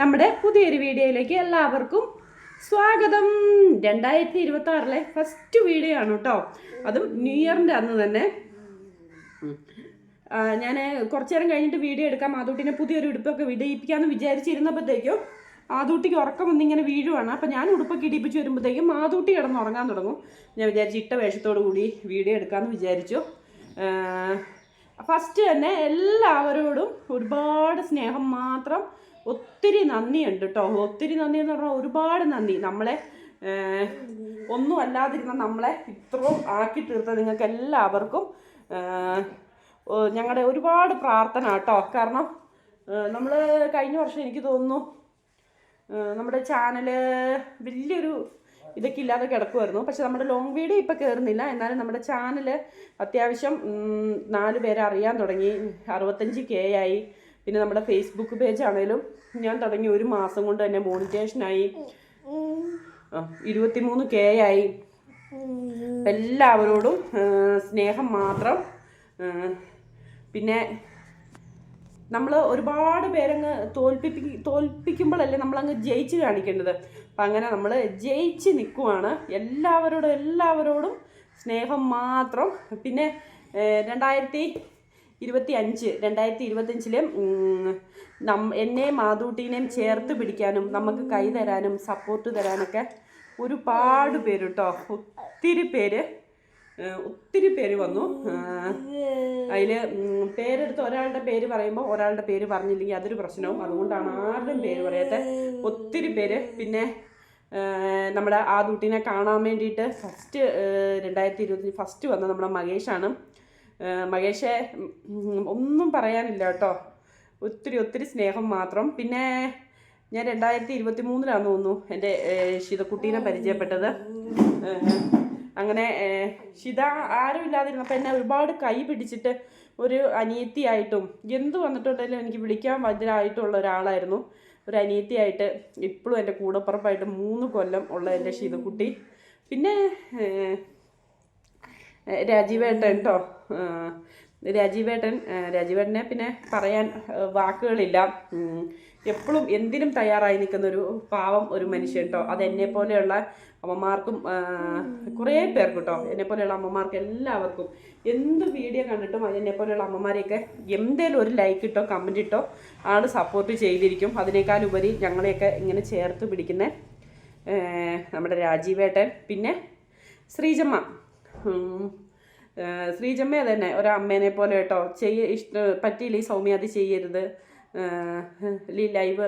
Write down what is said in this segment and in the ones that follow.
നമ്മുടെ പുതിയൊരു വീഡിയോയിലേക്ക് എല്ലാവർക്കും സ്വാഗതം. രണ്ടായിരത്തി ഇരുപത്തി ആറിലെ ഫസ്റ്റ് വീഡിയോ ആണ് കേട്ടോ. അതും ന്യൂ ഇയറിന്റെ അന്ന് തന്നെ. ഞാൻ കുറച്ചു നേരം കഴിഞ്ഞിട്ട് വീഡിയോ എടുക്കാം. മാതൂട്ടിനെ പുതിയൊരു ഉടുപ്പൊക്കെ വിടയിപ്പിക്കാമെന്ന് വിചാരിച്ചിരുന്നപ്പോഴത്തേക്കും ആദൂട്ടിക്ക് ഉറക്കം വന്നിങ്ങനെ വീഴുവാണ്. അപ്പം ഞാൻ ഉടുപ്പൊക്കെ ഇടിപ്പിച്ച് വരുമ്പോഴത്തേക്കും ആദൂട്ടി കിടന്ന് ഉറങ്ങാൻ തുടങ്ങും. ഞാൻ വിചാരിച്ചു ഇട്ട വേഷത്തോടു കൂടി വീഡിയോ എടുക്കാമെന്ന് വിചാരിച്ചു. ഫസ്റ്റ് തന്നെ എല്ലാവരോടും ഒരുപാട് സ്നേഹം മാത്രം ഒത്തിരി നന്ദിയുണ്ട് കേട്ടോ ഒത്തിരി നന്ദി എന്ന് പറഞ്ഞാൽ ഒരുപാട് നന്ദി. നമ്മളെ ഒന്നും അല്ലാതിരുന്ന നമ്മളെ ഇത്രയും ആക്കി തീർത്ത നിങ്ങൾക്ക് എല്ലാവർക്കും ഞങ്ങളുടെ ഒരുപാട് പ്രാർത്ഥന കേട്ടോ കാരണം നമ്മൾ കഴിഞ്ഞ വർഷം എനിക്ക് തോന്നുന്നു നമ്മുടെ ചാനൽ വലിയൊരു ഇതൊക്കെ ഇല്ലാതെ കിടക്കുമായിരുന്നു പക്ഷെ നമ്മുടെ ലോങ് വീഡിയോ ഇപ്പം കയറുന്നില്ല എന്നാലും നമ്മുടെ ചാനൽ അത്യാവശ്യം നാല് പേരെ അറിയാൻ തുടങ്ങി. അറുപത്തഞ്ച് കെ ആയി. പിന്നെ നമ്മുടെ ഫേസ്ബുക്ക് പേജ് ആണെങ്കിലും ഞാൻ തുടങ്ങി ഒരു മാസം കൊണ്ട് തന്നെ മോണിറ്റേഷനായി ഇരുപത്തിമൂന്ന് കെ ആയി. എല്ലാവരോടും സ്നേഹം മാത്രം. പിന്നെ നമ്മൾ ഒരുപാട് പേരങ്ങ് തോൽപ്പിപ്പി തോൽപ്പിക്കുമ്പോഴല്ലേ നമ്മളങ്ങ് ജയിച്ച് കാണിക്കേണ്ടത്? അപ്പം അങ്ങനെ നമ്മൾ ജയിച്ച് നിൽക്കുവാണ് എല്ലാവരോടും എല്ലാവരോടും സ്നേഹം മാത്രം. പിന്നെ രണ്ടായിരത്തി ഇരുപത്തി അഞ്ച് രണ്ടായിരത്തി ഇരുപത്തഞ്ചിലെ നം എന്നെ മാതൂട്ടീനെയും ചേർത്ത് പിടിക്കാനും നമുക്ക് കൈ തരാനും സപ്പോർട്ട് തരാനൊക്കെ ഒരുപാട് പേര് കേട്ടോ ഒത്തിരി പേര് ഒത്തിരി പേര് വന്നു. അതിൽ പേരെടുത്ത് ഒരാളുടെ പേര് പറയുമ്പോൾ ഒരാളുടെ പേര് പറഞ്ഞില്ലെങ്കിൽ അതൊരു പ്രശ്നവും. അതുകൊണ്ടാണ് ആരുടെയും പേര് പറയാത്ത. ഒത്തിരി പേര്. പിന്നെ നമ്മുടെ ആ ദുട്ടിനെ കാണാൻ വേണ്ടിയിട്ട് ഫസ്റ്റ് രണ്ടായിരത്തി ഇരുപത്തി ഫസ്റ്റ് വന്ന നമ്മുടെ മഹേഷാണ് ഏഹ് മഹേഷെ ഒന്നും പറയാനില്ല കേട്ടോ. ഒത്തിരി ഒത്തിരി സ്നേഹം മാത്രം. പിന്നെ ഞാൻ രണ്ടായിരത്തി ഇരുപത്തി മൂന്നിലാന്ന് തോന്നുന്നു എന്റെ ശിതക്കുട്ടീനെ പരിചയപ്പെട്ടത്. അങ്ങനെ ശിത ആരും ഇല്ലാതിരുന്നപ്പോൾ എന്നെ ഒരുപാട് കൈ പിടിച്ചിട്ട് ഒരു അനിയത്തിയായിട്ടും എന്ത് വന്നിട്ടുണ്ടെങ്കിലും എനിക്ക് വിളിക്കാൻ വജ്രായിട്ടുള്ള ഒരാളായിരുന്നു. ഒരു അനിയത്തിയായിട്ട് ഇപ്പോഴും എന്റെ കൂടപ്പുറപ്പായിട്ട് മൂന്ന് കൊല്ലം ഉള്ള എന്റെ ശിതക്കുട്ടി. പിന്നെ രാജീവേട്ടൻ കേട്ടോ രാജീവേട്ടൻ രാജീവേട്ടനെ പിന്നെ പറയാൻ വാക്കുകളില്ല. എപ്പോഴും എന്തിനും തയ്യാറായി നിൽക്കുന്ന ഒരു പാവം ഒരു മനുഷ്യൻ കേട്ടോ അത് എന്നെ പോലെയുള്ള അമ്മമാർക്കും കുറേ പേർക്ക് കേട്ടോ എന്നെ പോലെയുള്ള അമ്മമാർക്ക് എല്ലാവർക്കും എന്ത് വീഡിയോ കണ്ടിട്ടും എന്നെ പോലെയുള്ള അമ്മമാരെയൊക്കെ എന്തേലും ഒരു ലൈക്ക് ഇട്ടോ കമന്റ് ഇട്ടോ ആൾ സപ്പോർട്ട് ചെയ്തിരിക്കും. അതിനേക്കാൾ ഉപരി ഞങ്ങളെയൊക്കെ ഇങ്ങനെ ചേർത്ത് പിടിക്കുന്ന നമ്മുടെ രാജീവേട്ടൻ. പിന്നെ ശ്രീജമ്മ. ശ്രീജമ്മ തന്നെ ഒരമ്മേനെ പോലെ കേട്ടോ. ചെയ്യ ഇഷ്ട പറ്റിയില്ല ഈ സൗമ്യ അത് ചെയ്യരുത്. ഈ ലൈവ്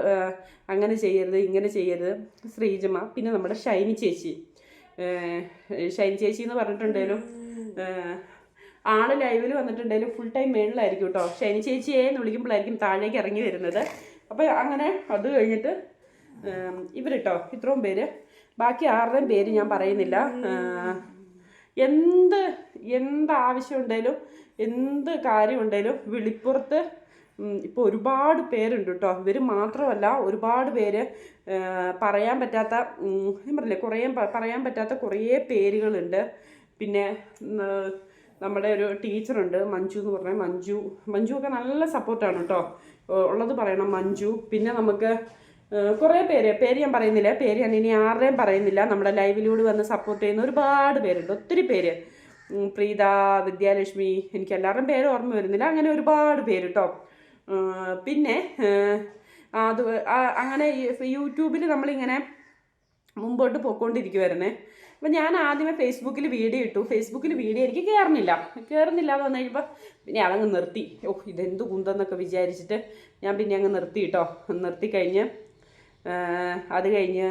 അങ്ങനെ ചെയ്യരുത് ഇങ്ങനെ ചെയ്യരുത്. ശ്രീജമ്മ പിന്നെ നമ്മുടെ ഷൈനി ചേച്ചി. ഷൈനി ചേച്ചി എന്ന് പറഞ്ഞിട്ടുണ്ടെങ്കിലും ആൾ ലൈവിൽ വന്നിട്ടുണ്ടെങ്കിലും ഫുൾ ടൈം മേളിലായിരിക്കും കേട്ടോ. ഷൈനി ചേച്ചിയെ എന്ന് വിളിക്കുമ്പോഴായിരിക്കും താഴേക്ക് ഇറങ്ങി വരുന്നത്. അപ്പോൾ അങ്ങനെ അത് കഴിഞ്ഞിട്ട് ഇവർ ഇവരിട്ടോ ഇത്രയും പേര്. ബാക്കി ആരുടെയും പേര് ഞാൻ പറയുന്നില്ല. എന്ത് എന്ത് ആവശ്യം ഉണ്ടെങ്കിലും എന്ത് കാര്യം ഉണ്ടെങ്കിലും വിളിപ്പുറത്ത് ഇപ്പോൾ ഒരുപാട് പേരുണ്ട് കേട്ടോ. ഇവർ മാത്രമല്ല ഒരുപാട് പേര് പറയാൻ പറ്റാത്ത ഞാൻ പറഞ്ഞില്ലേ കുറേ പറയാൻ പറ്റാത്ത കുറേ പേരുകളുണ്ട്. പിന്നെ നമ്മുടെ ഒരു ടീച്ചറുണ്ട് മഞ്ജു എന്ന് പറഞ്ഞാൽ മഞ്ജു. മഞ്ജു ഒക്കെ നല്ല സപ്പോർട്ടാണ് കേട്ടോ. ഉള്ളത് പറയണം മഞ്ജു. പിന്നെ നമുക്ക് കുറേ പേര് പേര് ഞാൻ പറയുന്നില്ല പേര് ഞാൻ ഇനി ആരുടെയും പറയുന്നില്ല. നമ്മുടെ ലൈവിലൂടെ വന്ന് സപ്പോർട്ട് ചെയ്യുന്ന ഒരുപാട് പേരുണ്ട് ഒത്തിരി പേര്. പ്രീത വിദ്യാലക്ഷ്മി എനിക്ക് എല്ലാവരുടെയും പേര് ഓർമ്മ വരുന്നില്ല. അങ്ങനെ ഒരുപാട് പേര് കേട്ടോ പിന്നെ അത് അങ്ങനെ യൂട്യൂബിൽ നമ്മളിങ്ങനെ മുമ്പോട്ട് പോയിക്കൊണ്ടിരിക്കുമായിരുന്നേ അപ്പം ഞാൻ ആദ്യമേ ഫേസ്ബുക്കിൽ വീഡിയോ ഇട്ടു. ഫേസ്ബുക്കിൽ വീഡിയോ എനിക്ക് കയറുന്നില്ല കയറുന്നില്ല എന്ന് പറഞ്ഞു പിന്നെ അതങ്ങ് നിർത്തി. ഓ ഇതെന്ത് കുന്തെന്നൊക്കെ വിചാരിച്ചിട്ട് ഞാൻ പിന്നെ അങ്ങ് നിർത്തി കേട്ടോ നിർത്തി കഴിഞ്ഞ് ആഹ് അത് കഴിഞ്ഞ്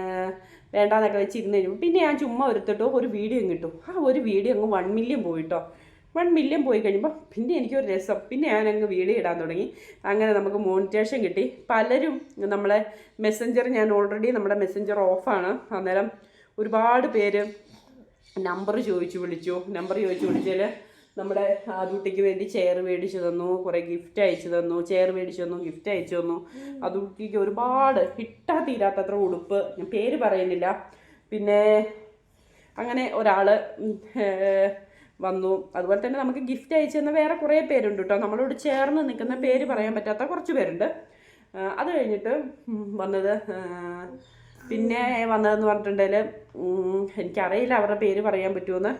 വേണ്ടാന്നൊക്കെ വെച്ചിരുന്ന് കഴിയുമ്പോൾ പിന്നെ ഞാൻ ചുമ്മാ ഒരുത്തിട്ടോ ഒരു വീഡിയോ ഇട്ടു. ആ ഒരു വീഡിയോ അങ്ങ് വൺ മില്യൺ പോയിട്ടോ വൺ മില്യൺ പോയി കഴിയുമ്പോൾ പിന്നെ എനിക്കൊരു രസം. പിന്നെ ഞാൻ അങ്ങ് വീഡിയോ ഇടാൻ തുടങ്ങി. അങ്ങനെ നമുക്ക് മോണിറ്റേഷൻ കിട്ടി. പലരും നമ്മളെ മെസ്സഞ്ചർ ഞാൻ ഓൾറെഡി നമ്മുടെ മെസ്സഞ്ചർ ഓഫാണ് അന്നേരം ഒരുപാട് പേര് നമ്പർ ചോദിച്ചു വിളിച്ചു. നമ്പർ ചോദിച്ചു വിളിച്ചാൽ നമ്മുടെ ആദൂട്ടിക്ക് വേണ്ടി ചെയർ മേടിച്ചു തന്നു കുറേ ഗിഫ്റ്റ് അയച്ചു തന്നു ചെയർ മേടിച്ചു തന്നു ഗിഫ്റ്റ് അയച്ചു തന്നു. ആദൂട്ടിക്ക് ഒരുപാട് കിട്ടാ തീരാത്തത്ര ഉടുപ്പ് ഞാൻ പേര് പറയുന്നില്ല. പിന്നെ അങ്ങനെ ഒരാൾ വന്നു. അതുപോലെ തന്നെ നമുക്ക് ഗിഫ്റ്റ് അയച്ചു തന്ന വേറെ കുറേ പേരുണ്ട് കേട്ടോ നമ്മളോട് ചേർന്ന് നിൽക്കുന്ന പേര് പറയാൻ പറ്റാത്ത കുറച്ച് പേരുണ്ട്. അത് കഴിഞ്ഞിട്ട് വന്നത് പിന്നെ വന്നതെന്ന് പറഞ്ഞിട്ടുണ്ടെങ്കിൽ എനിക്കറിയില്ല അവരുടെ പേര് പറയാൻ പറ്റുമെന്ന്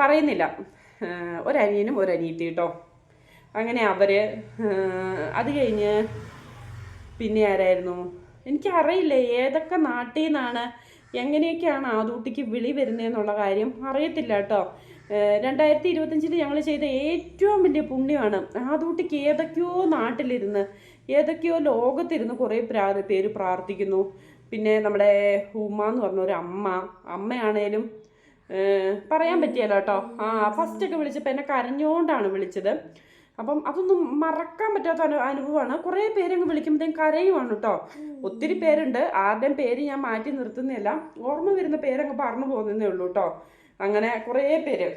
പറയുന്നില്ല. ഒരനിയനും ഒരനിയത്തി കേട്ടോ അങ്ങനെ അവർ അത് കഴിഞ്ഞ് പിന്നെ ആരായിരുന്നു? എനിക്കറിയില്ല ഏതൊക്കെ നാട്ടിൽ നിന്നാണ് എങ്ങനെയൊക്കെയാണ് ആദൂട്ടിക്ക് വിളി വരുന്നതെന്നുള്ള കാര്യം അറിയത്തില്ല കേട്ടോ രണ്ടായിരത്തി ഇരുപത്തഞ്ചിൽ ഞങ്ങൾ ചെയ്ത ഏറ്റവും വലിയ പുണ്യമാണ് ആദൂട്ടിക്ക് ഏതൊക്കെയോ നാട്ടിലിരുന്ന് ഏതൊക്കെയോ ലോകത്തിരുന്ന് കുറേ പ്രാ പേര് പ്രാർത്ഥിക്കുന്നു. പിന്നെ നമ്മുടെ ഉമ്മ എന്ന് പറഞ്ഞ ഒരു അമ്മ അമ്മയാണേലും പറയാൻ പറ്റിയല്ലോ കേട്ടോ ആ ഫസ്റ്റ് ഒക്കെ വിളിച്ചപ്പോൾ എന്നെ കരഞ്ഞുകൊണ്ടാണ് വിളിച്ചത്. അപ്പം അതൊന്നും മറക്കാൻ പറ്റാത്ത അനു അനുഭവമാണ് കുറേ പേരങ്ങ് വിളിക്കുമ്പോഴത്തേക്കും കരയുമാണ് കേട്ടോ ഒത്തിരി പേരുണ്ട്. ആരുടെയും പേര് ഞാൻ മാറ്റി നിർത്തുന്നില്ല ഓർമ്മ വരുന്ന പേരങ്ങ് പറഞ്ഞു പോകുന്നതേ ഉള്ളൂ കേട്ടോ അങ്ങനെ കുറേ പേര്.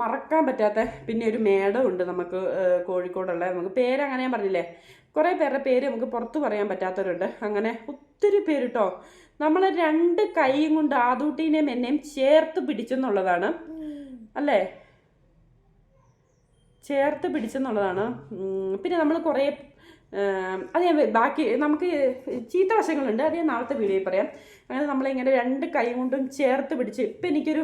മറക്കാൻ പറ്റാത്ത പിന്നെ ഒരു മേടം ഉണ്ട് നമുക്ക് കോഴിക്കോടുള്ള. നമുക്ക് പേരങ്ങനെ ഞാൻ പറഞ്ഞില്ലേ? കുറേ പേരുടെ പേര് നമുക്ക് പുറത്ത് പറയാൻ പറ്റാത്തവരുണ്ട്. അങ്ങനെ ഒത്തിരി പേര് കേട്ടോ നമ്മളെ രണ്ട് കൈയും കൊണ്ട് ആദൂട്ടീനെയും എന്നെയും ചേർത്ത് പിടിച്ചെന്നുള്ളതാണ്. അല്ലേ? ചേർത്ത് പിടിച്ചെന്നുള്ളതാണ്. പിന്നെ നമ്മൾ കുറേ അത് ഞാൻ ബാക്കി നമുക്ക് ചീത്ത വശങ്ങളുണ്ട്. അത് ഞാൻ നാളത്തെ വീഡിയോയിൽ പറയാം. അങ്ങനെ നമ്മളിങ്ങനെ രണ്ട് കൈ കൊണ്ടും ചേർത്ത് പിടിച്ച് ഇപ്പം എനിക്കൊരു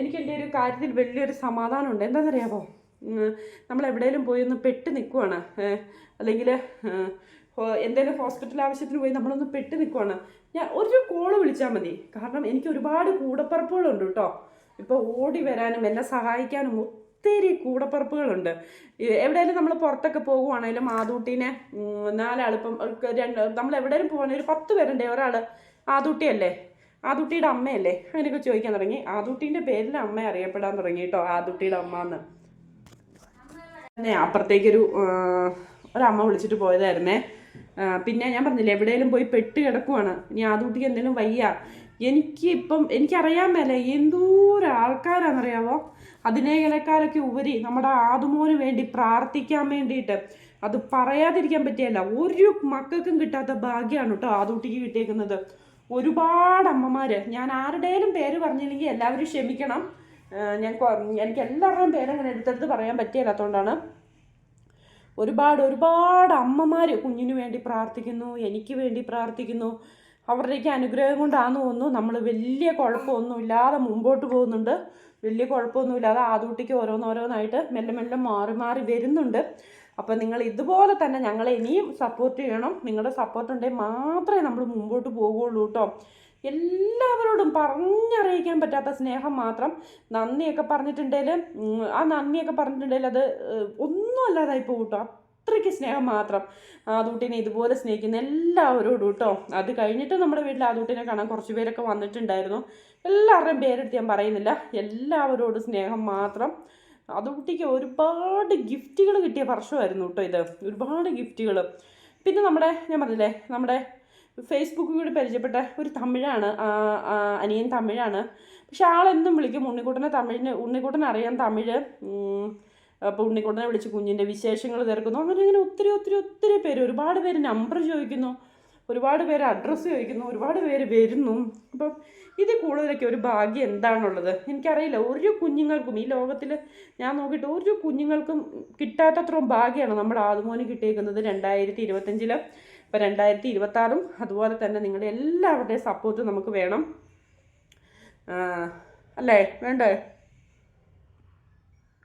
എനിക്ക് എന്റെ ഒരു കാര്യത്തിൽ വലിയൊരു സമാധാനമുണ്ട്. എന്താണെന്നറിയാമോ നമ്മൾ എവിടെയെങ്കിലും പോയി ഒന്ന് പെട്ട് നിൽക്കുവാണ് അല്ലെങ്കിൽ എന്തെങ്കിലും ഹോസ്പിറ്റൽ ആവശ്യത്തിന് പോയി നമ്മളൊന്ന് പെട്ട് നിൽക്കുവാണ് ഞാൻ ഒരു കോൾ വിളിച്ചാൽ മതി കാരണം എനിക്ക് ഒരുപാട് കൂടപ്പറപ്പുകളുണ്ട് കേട്ടോ ഇപ്പോൾ ഓടി വരാനും എന്നെ സഹായിക്കാനും ഒത്തിരി കൂടപ്പറപ്പുകളുണ്ട് എവിടെയെങ്കിലും നമ്മൾ പുറത്തൊക്കെ പോകുവാണെങ്കിലും ആദൂട്ടീനെ ഉം, നാലാളിപ്പം രണ്ട് നമ്മൾ എവിടെയെങ്കിലും പോകണമെങ്കിൽ ഒരു പത്ത് പേരുണ്ടേ ഒരാൾ ആദൂട്ടിയല്ലേ ആദൂട്ടിയുടെ അമ്മയല്ലേ അങ്ങനെയൊക്കെ ചോദിക്കാൻ തുടങ്ങി ആദൂട്ടീന്റെ പേരിൽ അമ്മ അറിയപ്പെടാൻ തുടങ്ങി കേട്ടോ ആദൂട്ടിയുടെ അമ്മ എന്ന് അപ്പുറത്തേക്കൊരു ഒരമ്മ വിളിച്ചിട്ട് പോയതായിരുന്നേ പിന്നെ ഞാൻ പറഞ്ഞില്ലേ എവിടെയെങ്കിലും പോയി പെട്ട് കിടക്കുവാണ്. ഇനി ആദൂട്ടിക്ക് എന്തെങ്കിലും വയ്യ. എനിക്ക് ഇപ്പം എനിക്കറിയാൻ മേല എന്തോരം ആൾക്കാരാണെന്നറിയാവോ? അതിനേക്കാളൊക്കെ ഉപരി നമ്മുടെ ആദുമോന് വേണ്ടി പ്രാർത്ഥിക്കാൻ വേണ്ടിയിട്ട്. അത് പറയാതിരിക്കാൻ പറ്റിയല്ല ഒരു മക്കൾക്കും കിട്ടാത്ത ഭാഗ്യമാണ് കേട്ടോ ആദൂട്ടിക്ക് കിട്ടിയേക്കുന്നത്. ഒരുപാട് അമ്മമാര് ഞാൻ ആരുടെയും പേര് പറഞ്ഞില്ലെങ്കിൽ എല്ലാവരും ക്ഷമിക്കണം. ഞാൻ എനിക്ക് എല്ലാവരുടെയും പേരങ്ങനെ എടുത്തെടുത്ത് പറയാൻ പറ്റിയല്ലാത്തതുകൊണ്ടാണ് ഒരുപാട് ഒരുപാട് അമ്മമാർ കുഞ്ഞിന് വേണ്ടി പ്രാർത്ഥിക്കുന്നു എനിക്ക് വേണ്ടി പ്രാർത്ഥിക്കുന്നു. അവരുടെയൊക്കെ അനുഗ്രഹം കൊണ്ടാന്ന് തോന്നുന്നു നമ്മൾ വലിയ കുഴപ്പമൊന്നും ഇല്ലാതെ മുമ്പോട്ട് പോകുന്നുണ്ട്. വലിയ കുഴപ്പമൊന്നുമില്ലാതെ ആദൂട്ടിക്ക് ഓരോന്നോരോന്നായിട്ട് മെല്ലെ മെല്ലെ മാറി മാറി വരുന്നുണ്ട്. അപ്പോൾ നിങ്ങൾ ഇതുപോലെ തന്നെ ഞങ്ങളെ ഇനിയും സപ്പോർട്ട് ചെയ്യണം. നിങ്ങളുടെ സപ്പോർട്ട് ഉണ്ടെങ്കിൽ മാത്രമേ നമ്മൾ മുമ്പോട്ട് പോകുള്ളൂ കേട്ടോ എല്ലാവരോടും പറഞ്ഞറിയിക്കാൻ പറ്റാത്ത സ്നേഹം മാത്രം നന്ദിയൊക്കെ പറഞ്ഞിട്ടുണ്ടെങ്കിൽ ആ നന്ദിയൊക്കെ പറഞ്ഞിട്ടുണ്ടെങ്കിൽ അത് ഒന്നും അല്ലാതായി പോകും അത്രയ്ക്ക് സ്നേഹം മാത്രം. ആദൂട്ടിനെ ഇതുപോലെ സ്നേഹിക്കുന്ന എല്ലാവരോടും കേട്ടോ അത് കഴിഞ്ഞിട്ട് നമ്മുടെ വീട്ടിൽ ആദൂട്ടിനെ കാണാൻ കുറച്ച് പേരൊക്കെ വന്നിട്ടുണ്ടായിരുന്നു. എല്ലാവരുടെയും പേരെടുത്ത് ഞാൻ പറയുന്നില്ല. എല്ലാവരോടും സ്നേഹം മാത്രം. ആദൂട്ടിക്ക് ഒരുപാട് ഗിഫ്റ്റുകൾ കിട്ടിയ വർഷമായിരുന്നു കേട്ടോ ഇത്. ഒരുപാട് ഗിഫ്റ്റുകൾ പിന്നെ നമ്മുടെ ഞാൻ പറഞ്ഞില്ലേ നമ്മുടെ ഫേസ്ബുക്കിൽ കൂടി പരിചയപ്പെട്ട ഒരു തമിഴാണ് അനിയൻ തമിഴാണ്. പക്ഷെ ആളെന്നും വിളിക്കും. ഉണ്ണിക്കുട്ടനെ തമിഴിന് ഉണ്ണിക്കുട്ടനെ അറിയാം തമിഴ്. അപ്പോൾ ഉണ്ണിക്കുട്ടനെ വിളിച്ച് കുഞ്ഞിന്റെ വിശേഷങ്ങൾ തിരക്കുന്നു അങ്ങനെ അങ്ങനെ ഒത്തിരി ഒത്തിരി ഒത്തിരി പേര് ഒരുപാട് പേര് നമ്പർ ചോദിക്കുന്നു. ഒരുപാട് പേര് അഡ്രസ്സ് ചോദിക്കുന്നു. ഒരുപാട് പേര് വരുന്നു. അപ്പം ഇത് കൂടുതലൊക്കെ ഒരു ഭാഗ്യം എന്താണുള്ളത്? എനിക്കറിയില്ല. ഒരു കുഞ്ഞുങ്ങൾക്കും ഈ ലോകത്തിൽ ഞാൻ നോക്കിയിട്ട് ഒരു കുഞ്ഞുങ്ങൾക്കും കിട്ടാത്തത്രയും ഭാഗ്യമാണ് നമ്മുടെ ആദ്യമോന് കിട്ടിയേക്കുന്നത് രണ്ടായിരത്തി ഇരുപത്തഞ്ചിൽ ഇപ്പം രണ്ടായിരത്തി ഇരുപത്താറും അതുപോലെ തന്നെ നിങ്ങളുടെ എല്ലാവരുടെയും സപ്പോർട്ട് നമുക്ക് വേണം. അല്ലേ? വേണ്ടേ?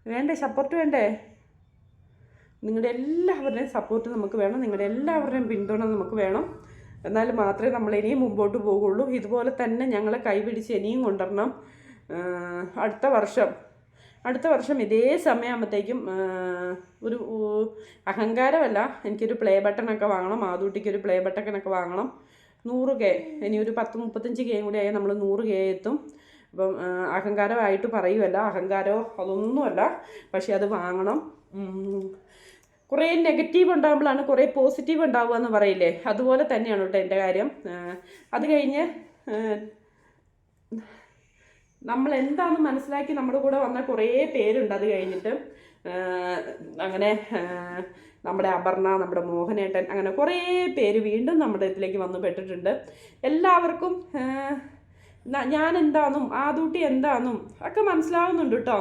വേണ്ടേ? സപ്പോർട്ട് വേണ്ടേ? നിങ്ങളുടെ എല്ലാവരുടെയും സപ്പോർട്ട് നമുക്ക് വേണം. നിങ്ങളുടെ എല്ലാവരുടെയും പിന്തുണ നമുക്ക് വേണം. എന്നാൽ മാത്രമേ നമ്മൾ ഇനിയും മുമ്പോട്ട് പോകുള്ളൂ ഇതുപോലെ തന്നെ ഞങ്ങളെ കൈപിടിച്ച് ഇനിയും കൊണ്ടുവരണം. അടുത്ത വർഷം. അടുത്ത വർഷം ഇതേ സമയമാകുമ്പോഴത്തേക്കും ഒരു അഹങ്കാരമല്ല. എനിക്കൊരു പ്ലേ ബട്ടണൊക്കെ വാങ്ങണം. ആദൂട്ടിക്ക് ഒരു പ്ലേ ബട്ടണൊക്കെ വാങ്ങണം. നൂറ് കെ ഇനി ഒരു പത്ത് മുപ്പത്തഞ്ച് കെയും കൂടി ആയാൽ നമ്മൾ നൂറ് കെ എത്തും. അപ്പം അഹങ്കാരമായിട്ട് പറയുമല്ല അഹങ്കാരമോ അതൊന്നുമല്ല. പക്ഷേ അത് വാങ്ങണം. കുറേ നെഗറ്റീവ് ഉണ്ടാകുമ്പോഴാണ് കുറേ പോസിറ്റീവ് ഉണ്ടാവുക എന്ന് പറയില്ലേ? അതുപോലെ തന്നെയാണ് കേട്ടോ എന്റെ കാര്യം. അത് കഴിഞ്ഞ് നമ്മൾ എന്താണെന്ന് മനസ്സിലാക്കി നമ്മുടെ കൂടെ വന്ന കുറേ പേരുണ്ട് അത് കഴിഞ്ഞിട്ട്. അങ്ങനെ നമ്മുടെ അപർണ നമ്മുടെ മോഹനേട്ടൻ അങ്ങനെ കുറേ പേര് വീണ്ടും നമ്മുടെ ഇതിലേക്ക് വന്നു പെട്ടിട്ടുണ്ട്. എല്ലാവർക്കും ഞാൻ എന്താണെന്നും ആദൂട്ടി എന്താണെന്നും ഒക്കെ മനസ്സിലാവുന്നുണ്ട് കേട്ടോ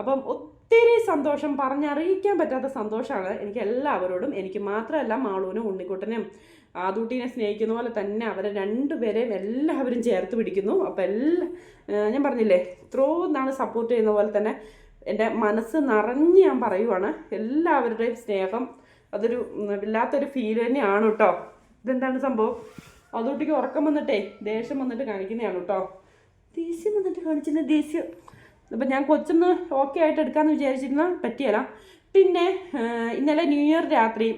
അപ്പം ഒത്തിരി സന്തോഷം പറഞ്ഞറിയിക്കാൻ പറ്റാത്ത സന്തോഷമാണ് എനിക്ക് എല്ലാവരോടും എനിക്ക് മാത്രമല്ല മാളൂനും ഉണ്ണിക്കുട്ടനും. ആദൂട്ടീനെ സ്നേഹിക്കുന്ന പോലെ തന്നെ അവരെ രണ്ടുപേരെയും എല്ലാവരും ചേർത്ത് പിടിക്കുന്നു. അപ്പോൾ എല്ലാ ഞാൻ പറഞ്ഞില്ലേ ഇത്രയും എന്നാണ് സപ്പോർട്ട് ചെയ്യുന്ന പോലെ തന്നെ എന്റെ മനസ്സ് നിറഞ്ഞ് ഞാൻ പറയുവാണ്. എല്ലാവരുടെയും സ്നേഹം അതൊരു വല്ലാത്തൊരു ഫീൽ തന്നെയാണ് കേട്ടോ. ഇതെന്താണ് സംഭവം? അതോട്ടിക്ക് ഉറക്കം വന്നിട്ടേ ദേഷ്യം വന്നിട്ട് കാണിക്കുന്നതാണ് കേട്ടോ. ദേഷ്യം വന്നിട്ട് കാണിച്ചിരുന്ന ദേഷ്യം. അപ്പം ഞാൻ കൊച്ചൊന്ന് ഓക്കെ ആയിട്ട് എടുക്കാമെന്ന് വിചാരിച്ചിരുന്ന പറ്റിയല്ല. പിന്നെ ഇന്നലെ ന്യൂ ഇയർ രാത്രി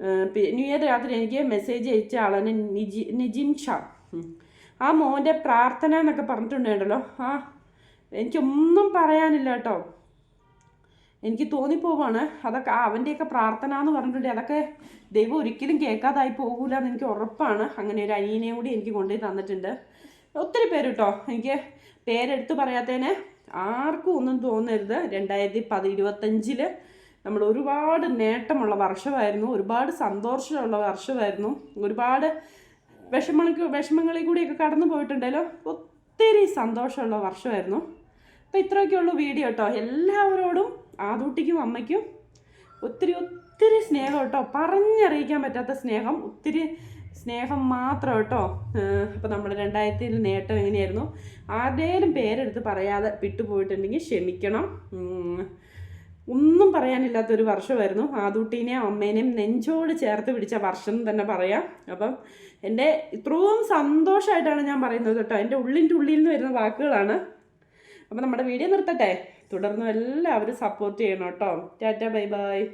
ന്യൂ ഇയർ രാത്രി എനിക്ക് മെസ്സേജ് അയച്ച ആളാണ് നിജി നിജിം ഷാ. ആ മോന്റെ പ്രാർത്ഥന എന്നൊക്കെ പറഞ്ഞിട്ടുണ്ടല്ലോ ആ എനിക്കൊന്നും പറയാനില്ല കേട്ടോ. എനിക്ക് തോന്നിപ്പോവാണ്. അതൊക്കെ അവന്റെയൊക്കെ പ്രാർത്ഥന എന്ന് പറഞ്ഞിട്ടുണ്ടെങ്കിൽ അതൊക്കെ ദൈവം ഒരിക്കലും കേൾക്കാതായി പോകൂല എന്ന് എനിക്ക് ഉറപ്പാണ്. അങ്ങനെ ഒരു അനിയനെയും കൂടി എനിക്ക് കൊണ്ടുപോയി തന്നിട്ടുണ്ട്. ഒത്തിരി പേര് കേട്ടോ. എനിക്ക് പേരെടുത്ത് പറയാത്തതിന് ആർക്കും ഒന്നും തോന്നരുത്. രണ്ടായിരത്തി പതി ഇരുപത്തഞ്ചിൽ നമ്മൾ ഒരുപാട് നേട്ടമുള്ള വർഷമായിരുന്നു ഒരുപാട് സന്തോഷമുള്ള വർഷമായിരുന്നു ഒരുപാട് വിഷമങ്ങൾക്ക് വിഷമങ്ങളിൽ കൂടിയൊക്കെ കടന്നു പോയിട്ടുണ്ടല്ലോ. ഒത്തിരി സന്തോഷമുള്ള വർഷമായിരുന്നു. അപ്പോൾ ഇത്രയൊക്കെ ഉള്ളൂ വീഡിയോ കേട്ടോ. എല്ലാവരോടും ആദൂട്ടിക്കും അമ്മയ്ക്കും ഒത്തിരി ഒത്തിരി സ്നേഹം കേട്ടോ. പറഞ്ഞറിയിക്കാൻ പറ്റാത്ത സ്നേഹം ഒത്തിരി സ്നേഹം മാത്രം കേട്ടോ. അപ്പോൾ നമ്മുടെ രണ്ടായിരത്തിൽ നേട്ടം എങ്ങനെയായിരുന്നു? ആരുടെയും പേരെടുത്ത് പറയാതെ വിട്ടുപോയിട്ടുണ്ടെങ്കിൽ ക്ഷമിക്കണം. ഒന്നും പറയാനില്ലാത്തൊരു വർഷമായിരുന്നു. ആദൂട്ടീനെയും അമ്മേനെയും നെഞ്ചോട് ചേർത്ത് പിടിച്ച വർഷം തന്നെ പറയാം. അപ്പം എന്റെ ഇത്രയും സന്തോഷമായിട്ടാണ് ഞാൻ പറയുന്നത് കേട്ടോ. എന്റെ ഉള്ളിന്റെ ഉള്ളിൽ നിന്ന് വരുന്ന വാക്കുകളാണ്. അപ്പം നമ്മുടെ വീഡിയോ നിർത്തട്ടെ. തുടർന്നും എല്ലാവരും സപ്പോർട്ട് ചെയ്യണം കേട്ടോ. Tata bye bye.